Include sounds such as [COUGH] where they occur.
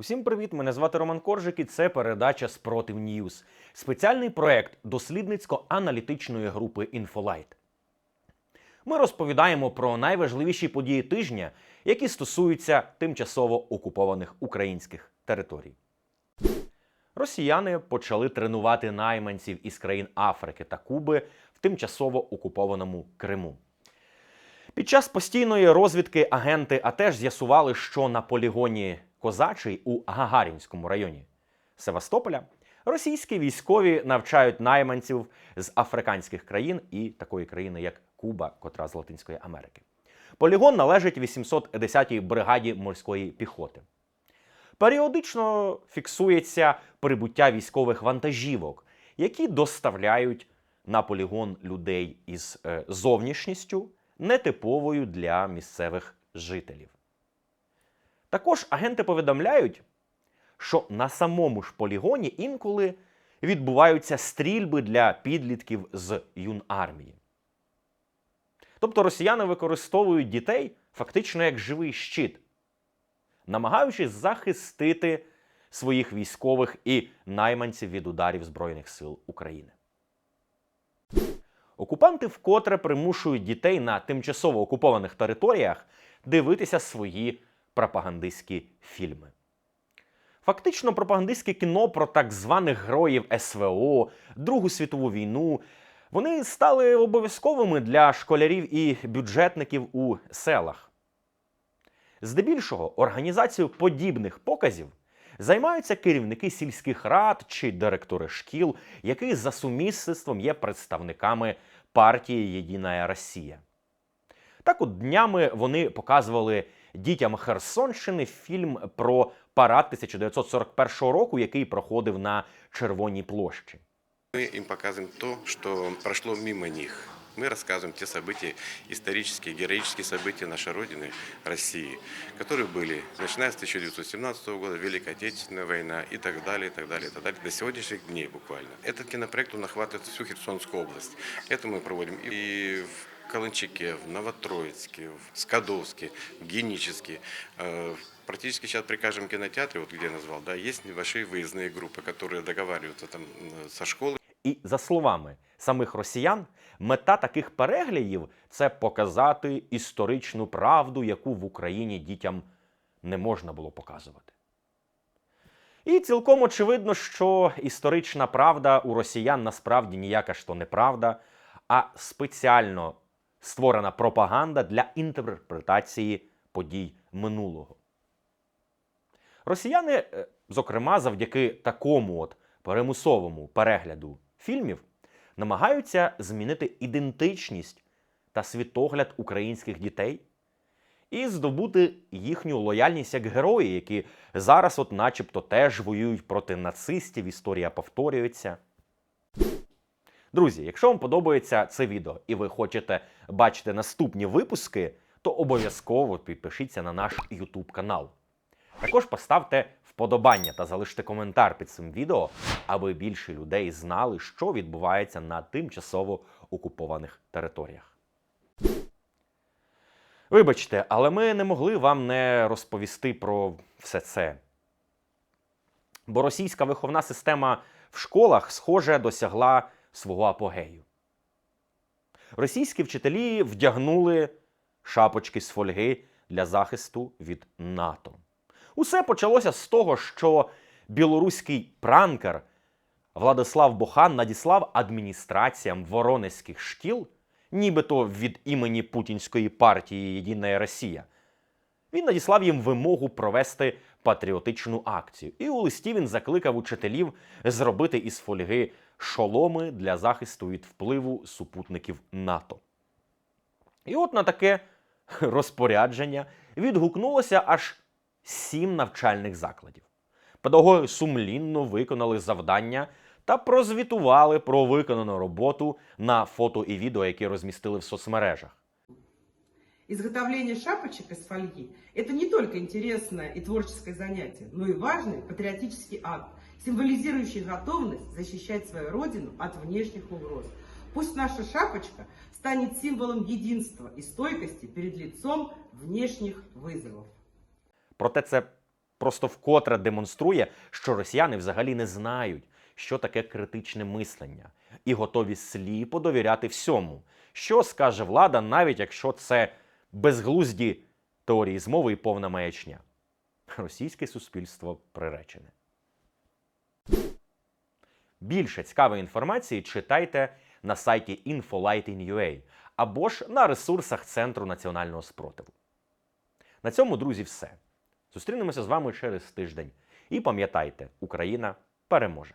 Усім привіт! Мене звати Роман Коржик і це передача Спротив Ньюз. Спеціальний проект дослідницько-аналітичної групи Інфолайт. Ми розповідаємо про найважливіші події тижня, які стосуються тимчасово окупованих українських територій. Росіяни почали тренувати найманців із країн Африки та Куби в тимчасово окупованому Криму. Під час постійної розвідки агенти АТЕШ з'ясували, що на полігоні Козачий у Гагарінському районі Севастополя російські військові навчають найманців з африканських країн і такої країни, як Куба, котра з Латинської Америки. Полігон належить 810-й бригаді морської піхоти. Періодично фіксується прибуття військових вантажівок, які доставляють на полігон людей із е, зовнішністю, нетиповою для місцевих жителів. Також агенти повідомляють, що на самому ж полігоні інколи відбуваються стрільби для підлітків з юнармії. Тобто росіяни використовують дітей фактично як живий щит, намагаючись захистити своїх військових і найманців від ударів Збройних сил України. Окупанти вкотре примушують дітей на тимчасово окупованих територіях дивитися свої пропагандистські фільми. Фактично, пропагандистське кіно про так званих героїв СВО, Другу світову війну. Вони стали обов'язковими для школярів і бюджетників у селах. Здебільшого організацією подібних показів займаються керівники сільських рад чи директори шкіл, які за сумісництвом є представниками партії Єдина Росія. Так от днями вони показували дітям Херсонщини фільм про парад 1941 року, який проходив на Червоній площі. Мы им показываем то, что прошло мимо них. Мы рассказываем те события, исторические, героические события нашей Родины, России, которые были, начиная с 1917 года, Великая Отечественная война и так далее, и так далее, и так далее, до сегодняшних дней буквально. Этот кинопроект, он охватывает всю Херсонскую область. Это мы проводим и в Каланчике, в Новотроицке, в Скадовске, в Геническе. Э, Практически сейчас при каждом кинотеатре, вот где я назвал, да, есть небольшие выездные группы, которые договариваются там э, со школой, І за словами самих росіян, мета таких переглядів це показати історичну правду, яку в Україні дітям не можна було показувати. І цілком очевидно, що історична правда у росіян насправді ніяка ж то не правда, а спеціально створена пропаганда для інтерпретації подій минулого. Росіяни, е, зокрема, завдяки такому от перемусовому перегляду фільмів, намагаються змінити ідентичність та світогляд українських дітей і здобути їхню лояльність як герої, які зараз, от начебто, теж воюють проти нацистів, історія повторюється. Друзі, якщо вам подобається це відео і ви хочете бачити наступні випуски, то обов'язково підпишіться на наш YouTube канал. Також поставте вподобання та залиште коментар під цим відео, аби більше людей знали, що відбувається на тимчасово окупованих територіях. Вибачте, але ми не могли вам не розповісти про все це. Бо російська виховна система в школах, схоже, досягла свого апогею. Російські вчителі вдягнули шапочки з фольги для захисту від НАТО. Усе почалося з того, що білоруський пранкер Владислав Бохан надіслав адміністраціям воронезьких шкіл, нібито від імені Путінської партії Єдина Росія. Він надіслав їм вимогу провести патріотичну акцію. І у листі він закликав учителів зробити із фольги шоломи для захисту від впливу супутників НАТО. І от на таке [LAUGHS] розпорядження відгукнулося аж сім навчальних закладів. Педагоги сумлінно виконали завдання та прозвітували про виконану роботу на фото і відео, які розмістили в соцмережах. Изготовление шапочек из фольги – это не только интересное и творческое занятие, но и важный патриотический акт, символизирующий готовность защищать свою родину от внешних угроз. Пусть наша шапочка станет символом единства и стойкости перед лицом внешних вызовов. Проте це просто вкотре демонструє, що росіяни взагалі не знають, що таке критичне мислення, і готові сліпо довіряти всьому, що скаже влада, навіть якщо це безглузді теорії змови і повна маячня. Російське суспільство приречене. Більше цікавої інформації читайте на сайті infolighting.ua або ж на ресурсах Центру національного спротиву. На цьому, друзі, все. Зустрінемося з вами через тиждень. І пам'ятайте, Україна переможе!